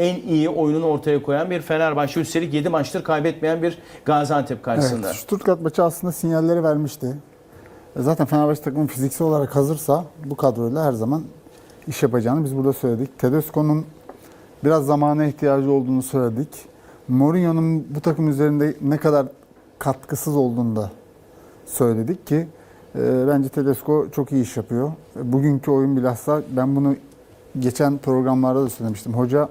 en iyi oyununu ortaya koyan bir Fenerbahçe. Üstelik 7 maçtır kaybetmeyen bir Gaziantep karşısında. Evet, Stuttgart maçı aslında sinyalleri vermişti. E, Zaten Fenerbahçe takımı fiziksel olarak hazırsa bu kadroyla her zaman iş yapacağını biz burada söyledik. Tedesco'nun biraz zamana ihtiyacı olduğunu söyledik. Mourinho'nun bu takım üzerinde ne kadar katkısız olduğunu da söyledik ki e, bence Tedesco çok iyi iş yapıyor. E, Bugünkü oyun bilhassa ben bunu geçen programlarda da söylemiştim. Hoca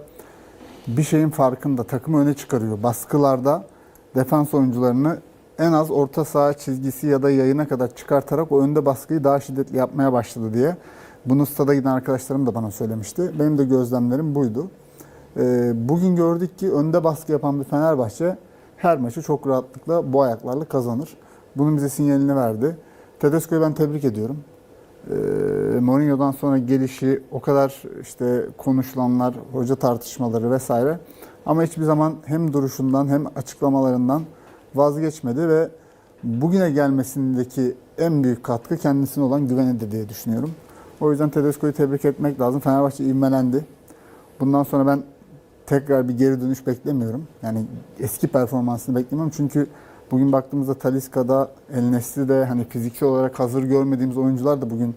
bir şeyin farkında takımı öne çıkarıyor. Baskılarda defans oyuncularını en az orta saha çizgisi ya da yayına kadar çıkartarak o önde baskıyı daha şiddetli yapmaya başladı diye. Bunu stada giden arkadaşlarım da bana söylemişti. Benim de gözlemlerim buydu. Ee, bugün gördük ki önde baskı yapan bir Fenerbahçe her maçı çok rahatlıkla bu ayaklarla kazanır. Bunun bize sinyalini verdi. Tedesco'yu ben tebrik ediyorum. Ee, Mourinho'dan sonra gelişi o kadar işte konuşulanlar, hoca tartışmaları vesaire ama hiçbir zaman hem duruşundan hem açıklamalarından vazgeçmedi ve bugüne gelmesindeki en büyük katkı kendisine olan güvenidir diye düşünüyorum. O yüzden Tedesco'yu tebrik etmek lazım. Fenerbahçe ivmelendi. Bundan sonra ben tekrar bir geri dönüş beklemiyorum. Yani eski performansını beklemiyorum. Çünkü bugün baktığımızda Talisca'da, El Nesli'de hani fiziksel olarak hazır görmediğimiz oyuncular da bugün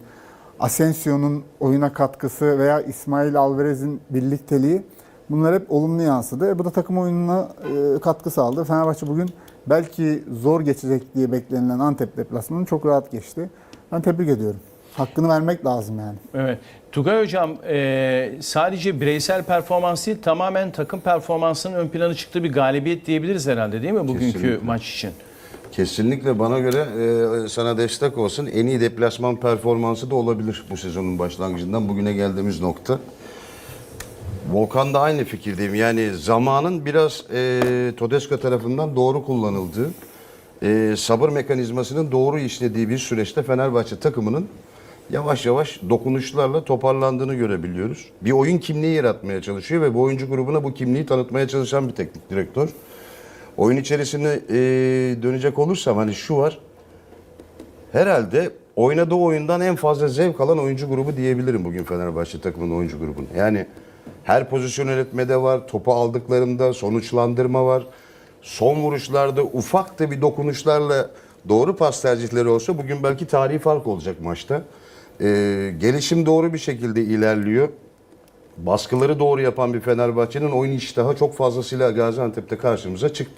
Asensio'nun oyuna katkısı veya İsmail Alvarez'in birlikteliği bunlar hep olumlu yansıdı. E, bu da takım oyununa e, katkı sağladı. Fenerbahçe bugün belki zor geçecek diye beklenilen Antep deplasmanını çok rahat geçti. Ben tebrik ediyorum. Hakkını vermek lazım yani. Evet. Tugay Hocam e, sadece bireysel performans değil tamamen takım performansının ön plana çıktığı bir galibiyet diyebiliriz herhalde değil mi bugünkü Kesinlikle. maç için? Kesinlikle bana göre e, sana destek olsun. En iyi deplasman performansı da olabilir bu sezonun başlangıcından bugüne geldiğimiz nokta. Volkan da aynı fikirdeyim. Yani zamanın biraz e, Todesco tarafından doğru kullanıldığı, e, sabır mekanizmasının doğru işlediği bir süreçte Fenerbahçe takımının yavaş yavaş dokunuşlarla toparlandığını görebiliyoruz. Bir oyun kimliği yaratmaya çalışıyor ve bu oyuncu grubuna bu kimliği tanıtmaya çalışan bir teknik direktör. Oyun içerisine e, dönecek olursam hani şu var. Herhalde oynadığı oyundan en fazla zevk alan oyuncu grubu diyebilirim bugün Fenerbahçe takımının oyuncu grubunu. Yani her pozisyon yönetmede var, topu aldıklarında sonuçlandırma var. Son vuruşlarda ufak da bir dokunuşlarla doğru pas tercihleri olsa bugün belki tarihi fark olacak maçta. E, gelişim doğru bir şekilde ilerliyor. Baskıları doğru yapan bir Fenerbahçe'nin oyun iştahı çok fazlasıyla Gaziantep'te karşımıza çıktı.